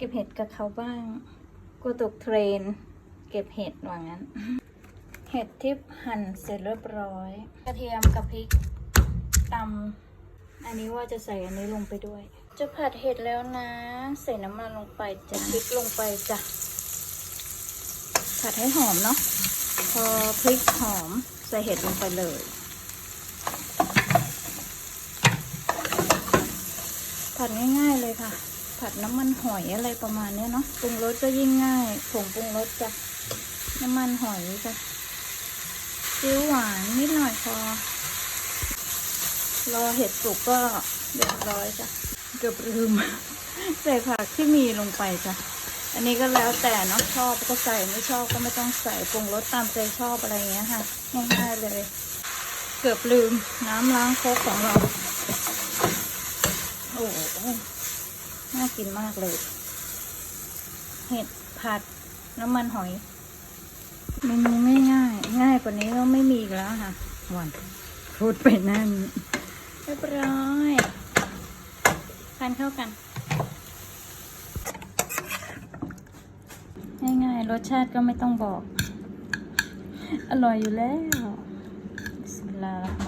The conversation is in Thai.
เก็บเห็ดกับเขาบ้างกลัวตกเทรน เก็บเห็ดว่างั้น เห็ดที่หั่นเสร็จเรียบร้อย กระเทียมกับพริกตำอันนี้ว่าจะใส่อันนี้ลงไปด้วย จะผัดเห็ดแล้วนะ ใส่น้ำมันลงไปจะพริกลงไปจ้ะผัดให้หอมเนาะพอพริกหอมใส่เห็ดลงไปเลยผัดง่ายๆเลยค่ะ ผัดน้ำมันหอยอะไรประมาณเนี้ยเนาะปรุงรสก็ยิ่งง่ายผงปรุงรสจ้ะน้ำมันหอยจ้ะซีอิ๊วหวานนิดหน่อยพอรอเห็ดสุกก็เรียบร้อยจ้ะเกือบลืม ใส่ผักที่มีลงไปจ้ะอันนี้ก็แล้วแต่เนาะชอบก็ใส่ไม่ชอบก็ไม่ต้องใส่ปรุงรสตามใจชอบอะไรเงี้ยค่ะง่ายๆเลย เกือบลืมน้ำล้างโคกของเรา โอ้ น่ากินมากเลย เห็ดผัดน้ำมันหอยเมนูง่ายๆ ง่ายกว่านี้ก็ไม่มีอีกแล้วค่ะหวานพูดไปนั่นเรียบร้อยทานเข้ากัน ง่ายๆ รสชาติก็ไม่ต้องบอก อร่อยอยู่แล้ว บิสมิลลาห์รเราะห์มา